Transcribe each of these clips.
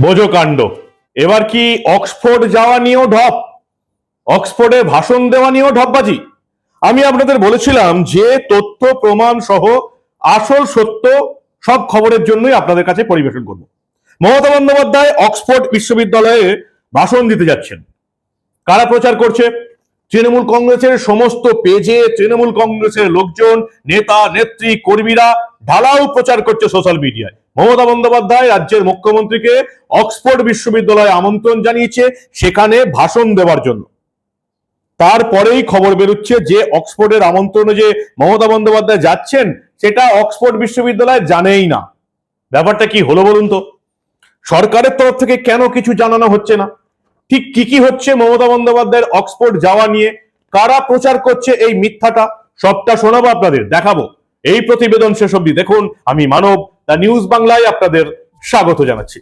বোঝো কাণ্ড এবার কি অক্সফোর্ড যাওয়া নিয়েও ঢপ? অক্সফোর্ডে ভাষণ দেওয়া নিয়েও ঢপবাজি? আমি আপনাদের বলেছিলাম যে তথ্য, প্রমাণ সহ আসল সত্য সব খবরের জন্যই আপনাদের কাছে পরিবেশন করব। মমতা বন্দ্যোপাধ্যায় অক্সফোর্ড বিশ্ববিদ্যালয়ে ভাষণ দিতে যাচ্ছেন। কারা প্রচার করছে? তৃণমূল কংগ্রেসের সমস্ত পেজে তৃণমূল কংগ্রেসের লোকজন, নেতা, নেত্রী, কর্মীরা ঢালাও প্রচার করছে সোশ্যাল মিডিয়ায়। মমতা বন্দ্যোপাধ্যায় রাজ্যের মুখ্যমন্ত্রীকে অক্সফোর্ড বিশ্ববিদ্যালয়ে আমন্ত্রণ জানিয়েছে, সেখানে ভাষণ দেওয়ার জন্য। তারপরেই খবর বেরোচ্ছে যে অক্সফোর্ডের আমন্ত্রণে যে মমতা বন্দ্যোপাধ্যায় যাচ্ছেন, সেটা অক্সফোর্ড বিশ্ববিদ্যালয় জানেই না। ব্যাপারটা কি হলো বলুন তো? সরকারের তরফ থেকে কেন কিছু জানানো হচ্ছে না? ঠিক কি কি হচ্ছে মমতা বন্দ্যোপাধ্যায়ের অক্সফোর্ড যাওয়া নিয়ে? কারা প্রচার করছে এই মিথ্যাটা? সবটা শোনাবো আপনাদের, দেখাবো। এই প্রতিবেদন শেষ অবধি দেখুন, আমি মানব দ্য নিউজ বাংলায় আপনাদের স্বাগত জানাচ্ছি।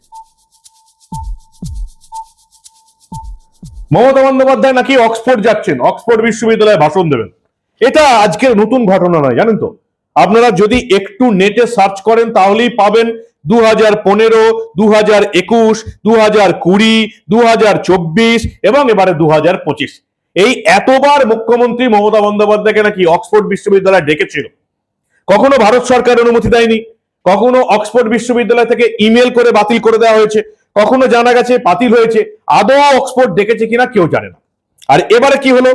মমতা বন্দ্যোপাধ্যায় নাকি অক্সফোর্ড যাচ্ছেন? অক্সফোর্ড বিশ্ববিদ্যালয়ে ভাষণ দেবেন। এটা আজকের নতুন ঘটনা নয়, জানেন তো? আপনারা যদি একটু নেটে সার্চ করেন, তাহলেই পাবেন দু হাজার পনেরো দু হাজার একুশ দু হাজার কুড়ি দু হাজার চব্বিশ এবং এবারে দু হাজার পঁচিশ। এই এতবার মুখ্যমন্ত্রী মমতা বন্দ্যোপাধ্যায়কে নাকি অক্সফোর্ড বিশ্ববিদ্যালয়ে ডেকেছিল। কখনো ভারত সরকার অনুমতি দেয়নি কখনো অক্সফোর্ড বিশ্ববিদ্যালয় থেকে ইমেল করে বাতিল করে দেওয়া হয়েছে, কখনো জানা গেছে বাতিল হয়েছে, আদৌ অক্সফোর্ড ডেকেছে কিনা কেউ জানে না। আর এবারে কি হলো?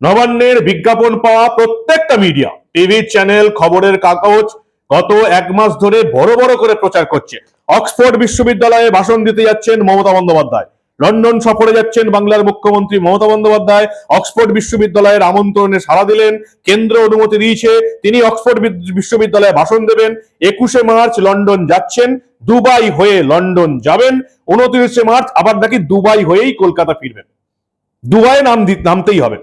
নবান্নের বিজ্ঞাপন পাওয়া প্রত্যেকটা মিডিয়া, টিভি চ্যানেল, খবরের কাগজ, গত এক মাস ধরে বড় বড় করে প্রচার করছে। অক্সফোর্ড বিশ্ববিদ্যালয়ে ভাষণ দিতে যাচ্ছেন মমতা বন্দ্যোপাধ্যায়। লন্ডন সফরে যাচ্ছেন বাংলার মুখ্যমন্ত্রী মমতা বন্দ্যোপাধ্যায়। অক্সফোর্ড বিশ্ববিদ্যালয়ের আমন্ত্রণে সাড়া দিলেন। কেন্দ্র অনুমতি দিয়েছে। তিনি অক্সফোর্ড বিশ্ববিদ্যালয়ে ভাষণ দেবেন। একুশে মার্চ লন্ডন যাচ্ছেন। দুবাই হয়ে লন্ডন যাবেন। উনত্রিশে মার্চ আবার নাকি দুবাই হয়েই কলকাতা ফিরবেন। দুবাইয়ে নাম নামতেই হবে।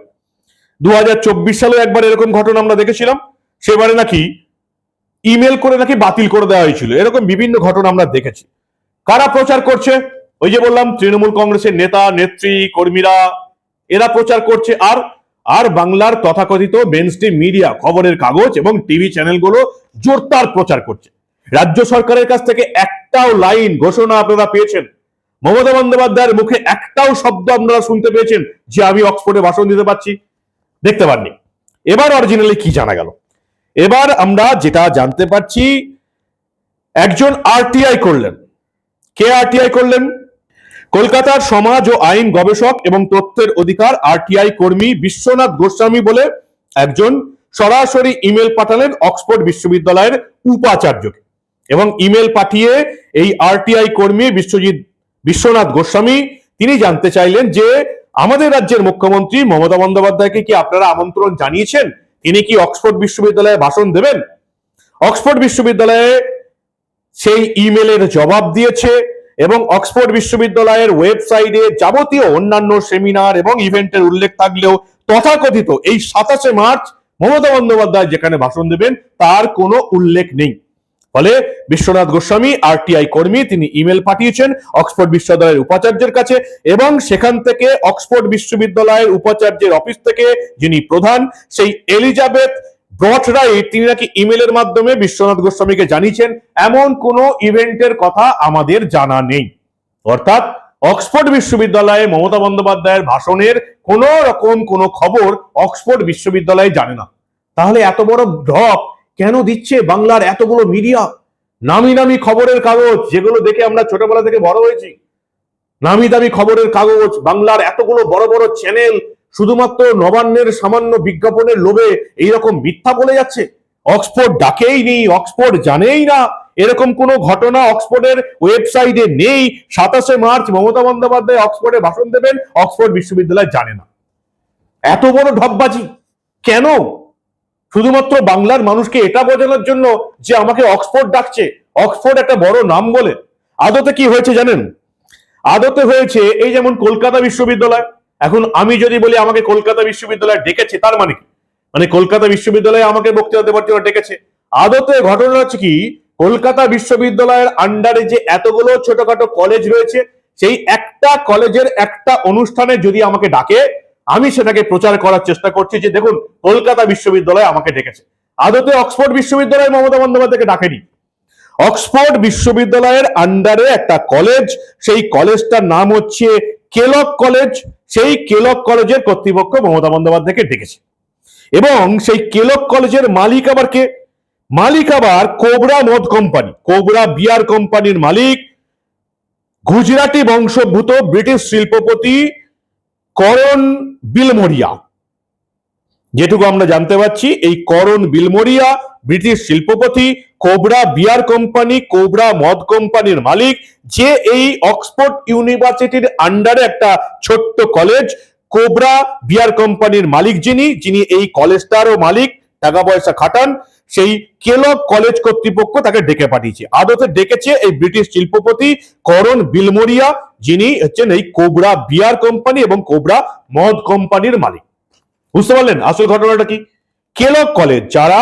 দু হাজার চব্বিশ সালে একবার এরকম ঘটনা আমরা দেখেছিলাম। সেবারে নাকি ইমেল করে নাকি বাতিল করে দেওয়া হয়েছিল। এরকম বিভিন্ন ঘটনা আমরা দেখেছি। কারা প্রচার করছে? ওই যে বললাম, তৃণমূল কংগ্রেসের নেতা, নেত্রী, কর্মীরা, এরা প্রচার করছে। আর আর বাংলার তথাকথিত মেনস্ট্রিম মিডিয়া খবরের কাগজ এবং টিভি চ্যানেলগুলো জোরদার প্রচার করছে। রাজ্য সরকারের কাছ থেকে একটাও লাইন ঘোষণা আপনারা পেয়েছেন। মমতা বন্দ্যোপাধ্যায়ের মুখে একটাও শব্দ আপনারা শুনতে পেয়েছেন যে আমি অক্সফোর্ডে ভাষণ দিতে পারছি। দেখতে পাননি। এবার অরিজিনালি কি জানা গেল? এবার আমরা যেটা জানতে পারছি, একজন আরটিআই করলেন। কে আরটিআই করলেন? কলকাতার সমাজ ও আইন গবেষক এবং তথ্যের অধিকার আরটিআই কর্মী বিশ্বনাথ গোস্বামী বলে একজন সরাসরি ইমেল পাঠালেন অক্সফোর্ড বিশ্ববিদ্যালয়ের উপাচার্যকে। এবং ইমেল পাঠিয়ে এই আরটিআই কর্মী বিশ্বজিৎ, বিশ্বনাথ গোস্বামী, তিনি জানতে চাইলেন যে আমাদের রাজ্যের মুখ্যমন্ত্রী মমতা বন্দ্যোপাধ্যায়কে কি আপনারা আমন্ত্রণ জানিয়েছেন? তিনি কি অক্সফোর্ড বিশ্ববিদ্যালয়ে ভাষণ দেবেন? অক্সফোর্ড বিশ্ববিদ্যালয়ে সেই ইমেলের জবাব দিয়েছে। এবং অক্সফোর্ড বিশ্ববিদ্যালয়ের ওয়েবসাইটে যাবতীয় অন্যান্য সেমিনার এবং ইভেন্টের উল্লেখ থাকলেও তথাকথিত এই সাতাশে মার্চ মমতা বন্দ্যোপাধ্যায় যেখানে ভাষণ দেবেন, তার কোনো উল্লেখ নেই। ফলে বিশ্বনাথ গোস্বামী, আরটিআই কর্মী, তিনি ইমেল পাঠিয়েছেন অক্সফোর্ড বিশ্ববিদ্যালয়ের উপাচার্যের কাছে এবং সেখান থেকে অক্সফোর্ড বিশ্ববিদ্যালয়ের উপাচার্যের অফিস থেকে যিনি প্রধান, সেই এলিজাবেথ রাইট তিনি নাকি ইমেলের মাধ্যমে বিশ্বনাথ গোস্বামীকে জানিয়েছেন, এমন কোনো ইভেন্টের কথা আমাদের জানা নেই। অর্থাৎ অক্সফোর্ড বিশ্ববিদ্যালয়ে মমতা বন্দ্যোপাধ্যায়ের ভাষণের কোন রকম কোনো খবর অক্সফোর্ড বিশ্ববিদ্যালয়ে জানে না। তাহলে এত বড় ঢপ কেন দিচ্ছে বাংলার এতগুলো মিডিয়া নামি নামি খবরের কাগজ, যেগুলো দেখে আমরা ছোটবেলা থেকে বড় হয়েছি। নামি দামি খবরের কাগজ, বাংলার এতগুলো বড় বড় চ্যানেল শুধুমাত্র নবান্নের সামান্য বিজ্ঞাপনের লোভে এইরকম মিথ্যা বলে যাচ্ছে? অক্সফোর্ড ডাকেই নেই, অক্সফোর্ড জানেই না। এরকম কোনো ঘটনা অক্সফোর্ডের ওয়েবসাইটে নেই। সাতাশে মার্চ মমতা বন্দ্যোপাধ্যায় অক্সফোর্ডে ভাষণ দেবেন, অক্সফোর্ড বিশ্ববিদ্যালয় জানে না। এত বড় ঢপবাজি! কেন? শুধুমাত্র বাংলার মানুষকে এটা বোঝানোর জন্য যে আমাকে অক্সফোর্ড ডাকছে। অক্সফোর্ড একটা বড় নাম বলে। আদতে কি হয়েছে জানেন? আদতে হয়েছে এই যেমন কলকাতা বিশ্ববিদ্যালয় এখন আমি যদি বলি আমাকে কলকাতা বিশ্ববিদ্যালয় ডেকেছে, তার মানে কি? মানে কলকাতা বিশ্ববিদ্যালয়ে আমাকে বক্তৃতা দেওয়ার জন্য ডেকেছে। আদতে ঘটনা হচ্ছে কি, কলকাতা বিশ্ববিদ্যালয়ের আন্ডারে যে এতগুলো ছোটখাটো কলেজ রয়েছে, সেই একটা কলেজের একটা অনুষ্ঠানে যদি আমাকে ডাকে, আমি সেটাকে প্রচার করার চেষ্টা করছি যে দেখুন, কলকাতা বিশ্ববিদ্যালয় আমাকে ডেকেছে। আদতে অক্সফোর্ড বিশ্ববিদ্যালয় মমতা বন্দ্যোপাধ্যায়কে ডাকেনি। অক্সফোর্ড বিশ্ববিদ্যালয়ের আন্ডারে একটা কলেজ সেই কলেজটার নাম হচ্ছে কেলক কলেজ সেই কেলক কলেজের কর্তৃপক্ষ মমতা বন্দ্যোপাধ্যায়কে ডেকেছে। এবং সেই কেলক কলেজের মালিক আবার কে? মালিক আবার কোবরা মদ কোম্পানি, কোবরা বিয়ার কোম্পানির মালিক। গুজরাটি বংশোদ্ভূত ব্রিটিশ শিল্পপতি করণ বিলমরিয়া। যেটুকু আমরা জানতে পারছি, এই করণ বিলমরিয়া ব্রিটিশ শিল্পপতি কোবরা বিয়ার কোম্পানি, কোবরা মদ কোম্পানির মালিক, যে এই অক্সফোর্ড ইউনিভার্সিটির আন্ডারে একটা ছোট্ট কলেজ কোবরা বিয়ার কোম্পানির মালিক যিনি যিনি এই কলেজটারও মালিক, টাকা পয়সা খাটান, সেই কেলক কলেজ কর্তৃপক্ষ তাকে ডেকে পাঠিয়েছে। আদতে ডেকেছে এই ব্রিটিশ শিল্পপতি করণ বিলমরিয়া, যিনি হচ্ছেন এই কোবরা বিয়ার কোম্পানি এবং কোবরা মদ কোম্পানির মালিক। বুঝতে পারলেন? আসল ঘটনাটা কি? কেলক কলেজ যারা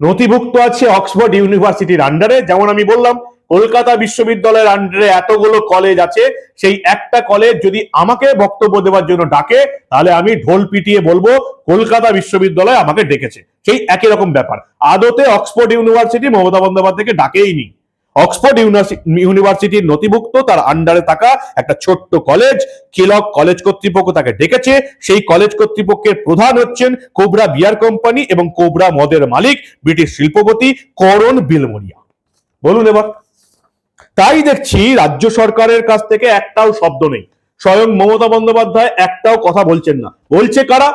নথিভুক্ত আছে অক্সফোর্ড ইউনিভার্সিটির আন্ডারে যেমন আমি বললাম, কলকাতা বিশ্ববিদ্যালয়ের আন্ডারে এতগুলো কলেজ আছে। সেই একটা কলেজ যদি আমাকে বক্তব্য দেওয়ার জন্য ডাকে, তাহলে আমি ঢোল পিটিয়ে বলব, কলকাতা বিশ্ববিদ্যালয় আমাকে ডেকেছে। সেই একই রকম ব্যাপার। আদতে অক্সফোর্ড ইউনিভার্সিটি মমতা বন্দ্যোপাধ্যায়কে ডাকেই নি অক্সফোর্ড ইউনিভার্সি- ইউনিভার্সিটির নথিভুক্ত, তার আন্ডারে থাকা একটা ছোট্ট কলেজ কেলক কলেজ কর্তৃপক্ষ তাকে ডেকেছে। সেই কলেজ কর্তৃপক্ষের প্রধান হচ্ছেন কোবরা বিয়ার কোম্পানি এবং কোবরা মদের মালিক, ব্রিটিশ শিল্পপতি করণ বিলমরিয়া। বলুন এবার। তাই দেখছি রাজ্য সরকারের কাছ থেকে একটাও শব্দ নেই। স্বয়ং মমতা বন্দ্যোপাধ্যায় একটাও কথা বলছেন না। বলছে কারা?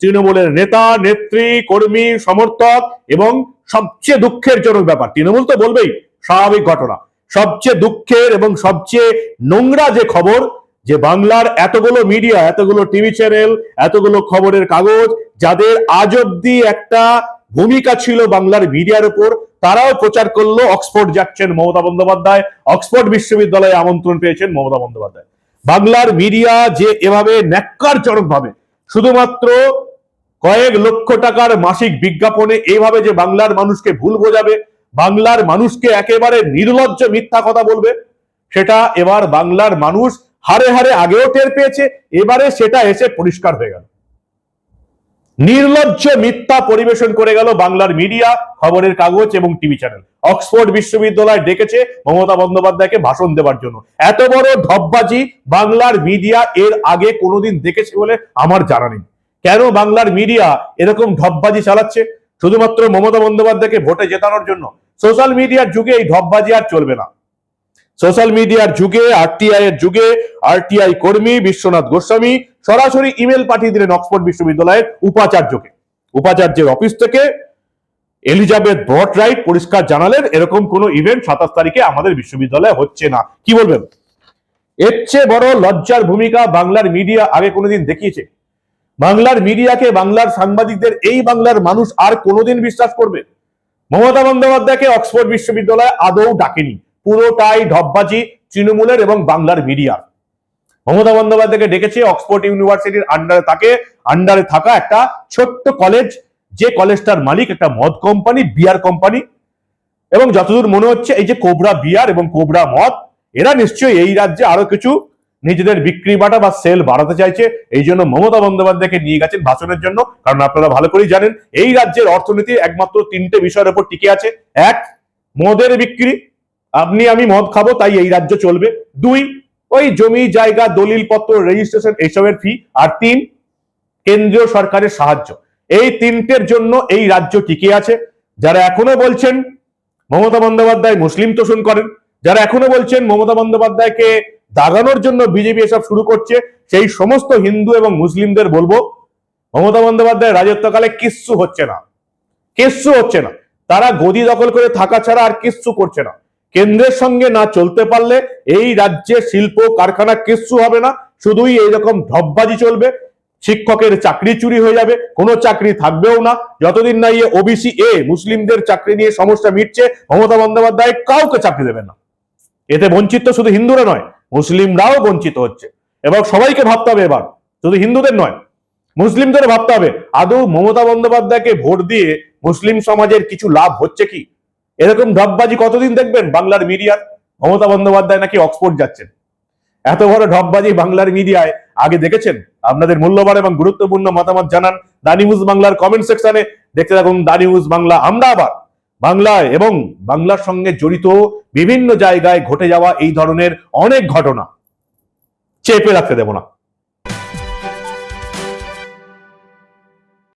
তৃণমূলের নেতা, নেত্রী, কর্মী, সমর্থক এবং সবচেয়ে দুঃখের জনক ব্যাপার। তৃণমূল তো বলবেই। স্বাভাবিক ঘটনা। সবচেয়ে দুঃখের এবং সবচেয়ে নোংরা যে খবর, যে বাংলার এতগুলো মিডিয়া এতগুলো টিভি চ্যানেল এতগুলো খবরের কাগজ, যাদের আজ অব্দি একটা ভূমিকা ছিল বাংলার মিডিয়ার উপর, তারাও প্রচার করল অক্সফোর্ড যাচ্ছেন মমতা বন্দ্যোপাধ্যায়। অক্সফোর্ড বিশ্ববিদ্যালয়ে আমন্ত্রণ পেয়েছেন মমতা বন্দ্যোপাধ্যায়। বাংলার মিডিয়া যে এভাবে ন্যাক্কারজনক ভাবে শুধুমাত্র কয়েক লক্ষ টাকার মাসিক বিজ্ঞাপনে এইভাবে যে বাংলার মানুষকে ভুল বোঝাবে বাংলার মানুষকে একেবারে নির্লজ্জ মিথ্যা কথা বলবে। সেটা এবার বাংলার মানুষ হারে হারে আগেও টের পেয়েছে, এবারে সেটা এসে পরিষ্কার হয়ে গেল। নির্লজ্জ মিথ্যা পরিবেশন করে গেল বাংলার মিডিয়া, খবরের কাগজ এবং টিভি চ্যানেল। অক্সফোর্ড বিশ্ববিদ্যালয় ডেকেছে মমতা বন্দ্যোপাধ্যায়কে ভাষণ দেওয়ার জন্য। এত বড় ঢপবাজি বাংলার মিডিয়া এর আগে কোনোদিন দেখেছে বলে আমার জানা নেই। কেন বাংলার মিডিয়া এরকম ধব্বাজি চালাচ্ছে? শুধুমাত্র মমতা বন্দ্যোপাধ্যায়কে ভোটে জেতানোর জন্য সোশ্যাল মিডিয়ার যুগে এই ঢপবাজি আর চলবে না। সোশ্যাল মিডিয়ার যুগে, আরটিআই এর যুগে, আরটিআই কর্মী বিশ্বনাথ গোস্বামী সরাসরি ইমেল পাঠিয়ে দিলেন অক্সফোর্ড বিশ্ববিদ্যালয়ের উপাচার্যকে। উপাচার্যের অফিস থেকে এলিজাবেথ ব্রট রাইট পরিষ্কার জানালেন, এরকম কোনো ইভেন্ট সাতাশ তারিখে আমাদের বিশ্ববিদ্যালয়ে হচ্ছে না। কি বলবেন? এর চেয়ে বড় লজ্জার ভূমিকা বাংলার মিডিয়া আগে কোনোদিন দেখিয়েছে। বাংলার মিডিয়াকে, বাংলার সাংবাদিকদের, এই বাংলার মানুষ আর কোনোদিন বিশ্বাস করবে? মমতা বন্দ্যোপাধ্যায়কে অক্সফোর্ড বিশ্ববিদ্যালয়ে আদৌ ডাকেনি। পুরোটাই ঢপবাজি তৃণমূলের এবং বাংলার মিডিয়ার। মমতা বন্দ্যোপাধ্যায়কে ডেকেছে অক্সফোর্ড ইউনিভার্সিটির আন্ডারে থাকে আন্ডারে থাকা একটা ছোট্ট কলেজ, যে কলেজটার মালিক একটা মদ কোম্পানি, বিয়ার কোম্পানি। এবং যতদূর মনে হচ্ছে, এই যে কোবরা বিয়ার এবং কোবরা মদ, এরা নিশ্চয়ই এই রাজ্যে আরও কিছু নিজেদের বিক্রি বাটা বা সেল বাড়াতে চাইছে, এই জন্য মমতা বন্দ্যোপাধ্যায়কে নিয়ে গেছেন ভাষণের জন্য। কারণ আপনারা ভালো করেই জানেন, এই রাজ্যের অর্থনীতি একমাত্র তিনটে বিষয়ের উপর টিকে আছে। এক, মদের বিক্রি। আপনি, আমি মদ খাব, তাই এই রাজ্য চলবে। দুই, ওই জমি, জায়গা দলিল পত্র রেজিস্ট্রেশন এইসবের ফি আর তিন, কেন্দ্রীয় সরকারের সাহায্য। এই তিনটের জন্য এই রাজ্য টিকে আছে। যারা এখনও বলছেন মমতা বন্দ্যোপাধ্যায় মুসলিম তোষণ করেন, যারা এখনও বলছেন মমতা বন্দ্যোপাধ্যায়কে দাগানোর জন্য বিজেপি এসব শুরু করছে, সেই সমস্ত হিন্দু এবং মুসলিমদের বলব, মমতা বন্দ্যোপাধ্যায় রাজত্বকালে কিচ্ছু হচ্ছে না। কিচ্ছু হচ্ছে না। তারা গদি দখল করে থাকা ছাড়া আর কিচ্ছু করছে না। কেন্দ্রের সঙ্গে না চলতে পারলে এই রাজ্যে শিল্প কারখানা কিচ্ছু হবে না। শুধুই এইরকম ধববাজি চলবে, শিক্ষকের চাকরি চুরি হয়ে যাবে, কোনো চাকরি থাকবেও না। যতদিন না ইয়ে ওবিসি এ মুসলিমদের চাকরি নিয়ে সমস্যা মিটছে, মমতা বন্দ্যোপাধ্যায় কাউকে চাকরি দেবেন না। এতে বঞ্চিত শুধু হিন্দুরা নয় মুসলিমরাও বঞ্চিত হচ্ছে। এবং সবাইকে ভাবতে হবে এবার, শুধু হিন্দুদের নয় মুসলিমদের ভাবতে হবে, আদৌ মমতা বন্দ্যোপাধ্যায়কে ভোট দিয়ে মুসলিম সমাজের কিছু লাভ হচ্ছে কি? এরকম ঢপবাজি কতদিন দেখবেন বাংলার মিডিয়ার? মমতা বন্দ্যোপাধ্যায় নাকি অক্সফোর্ড যাচ্ছেন। এত বড় ঢপবাজি বাংলার মিডিয়ায় আগে দেখেছেন? আপনাদের মূল্যবান এবং গুরুত্বপূর্ণ মতামত জানান দা নিউজ বাংলার কমেন্ট সেকশনে। দেখতে থাকুন দা নিউজ বাংলা, আমরা আবার বাংলায় এবং বাংলার সঙ্গে জড়িত বিভিন্ন জায়গায় ঘটে যাওয়া এই ধরনের অনেক ঘটনা চেপে রাখতে দেব না।